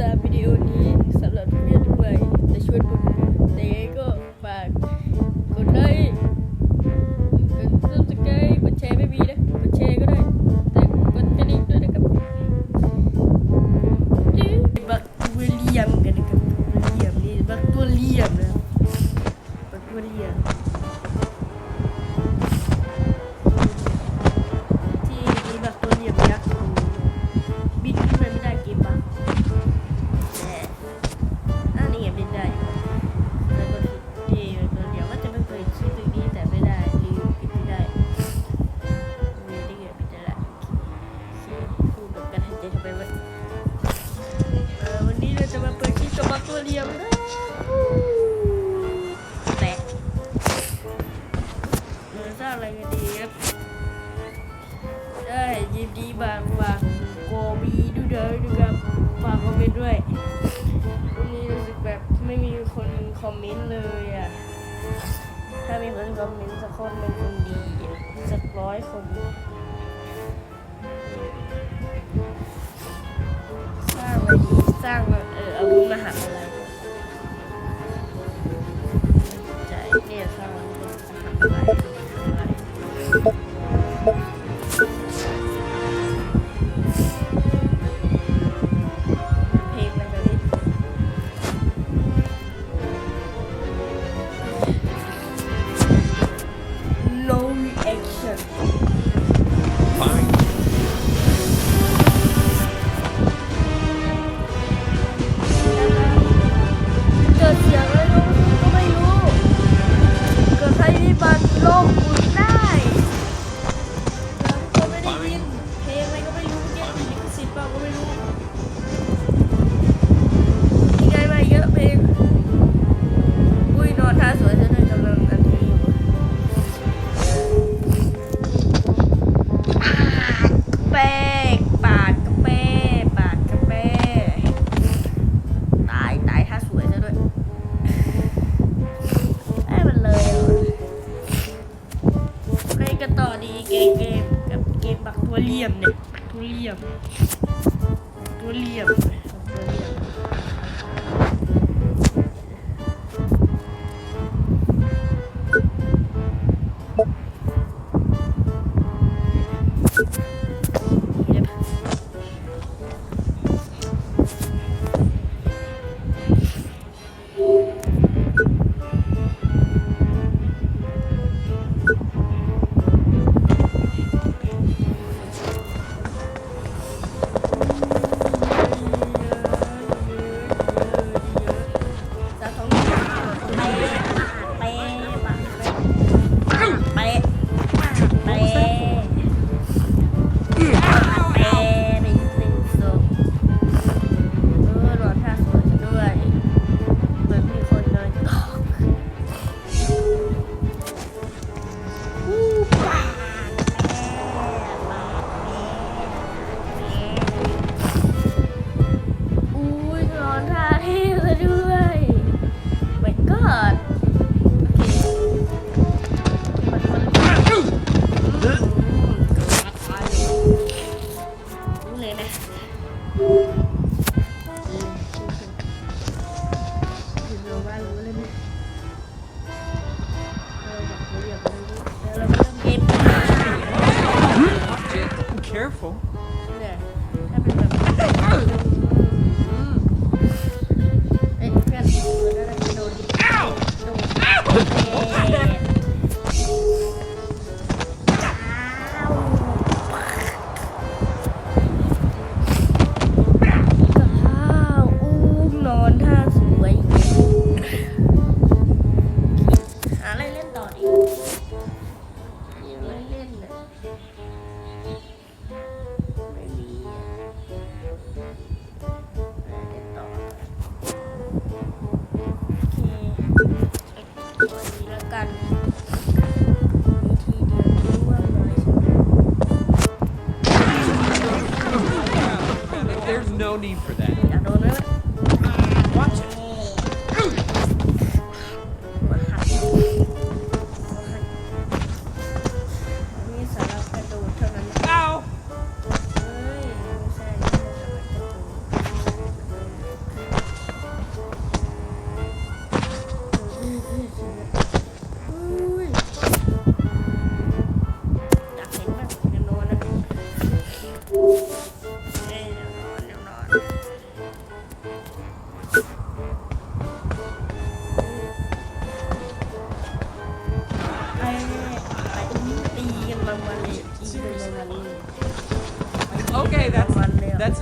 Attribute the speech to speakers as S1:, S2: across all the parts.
S1: ตามวิดีโอนี้สำหรับเพื่อนด้วยจะชวนผมแต่ก็ฝาก ที่บางว่าโกบีดูเดอดูกับฝากคอมเมนต์ด้วยวันนี้รู้สึกแบบไม่มีคนคอมเมนต์เลยอะถ้ามีคนคอมเมนต์สักคนเป็นคนดีสักร้อยคนสร้างอะไรดีสร้างเอออาวุธมหาอะไร Thank
S2: you. careful. no need for that. Watch it.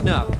S2: No.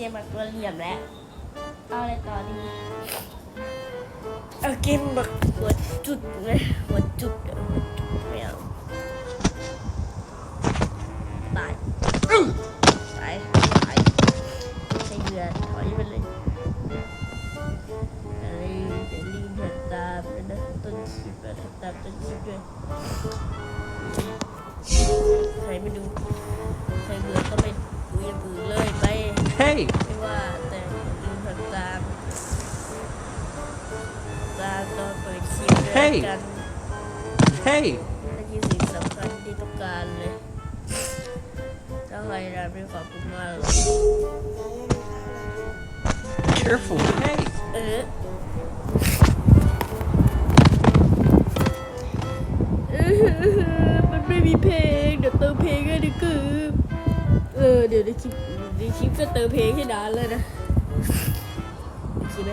S1: ม่เอาเกมแบบตัวเหลี่ยมแล้ว เอาอะไรต่อดีเอาเกมแบบหัวจุดไงหัวจุดหัวจุด ไป
S2: Hey,
S1: ไม่ว่าแต่อย่าลืมทำตามตามตอนเปิดคลิปด้ย
S2: เฮ้ย
S1: กัน
S2: hey,
S1: นั่นคือสิ่งสำคัญที่ต้องการเลยถ้าใครรับไม่ขอบคุณมากเลย
S2: careful. Hey,
S1: เออเออมันไม่มีเพลงเดี๋ยวเติมเพลงให้ดีคือ เออเดี๋ยวในคลิปในคลิปก็เติมเพลงให้นานเลยนะใช่ไหม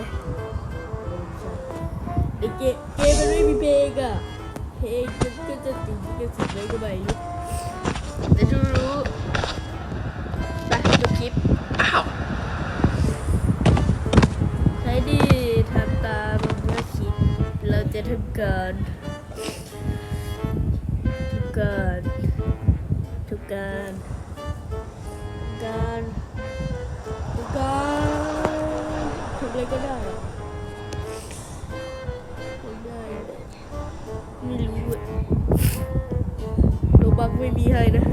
S1: เดี๋ยวเกมเกมมันไม่มีเพลงอะเพลงมันก็จะติดก็สิบเลยก็ไม่รู้แต่ดูรู้ไปดูคลิป
S2: ow.
S1: ใช้ดีทำตามเมื่อคิดเราจะทำการทุกการทุกการ การทุกการทำ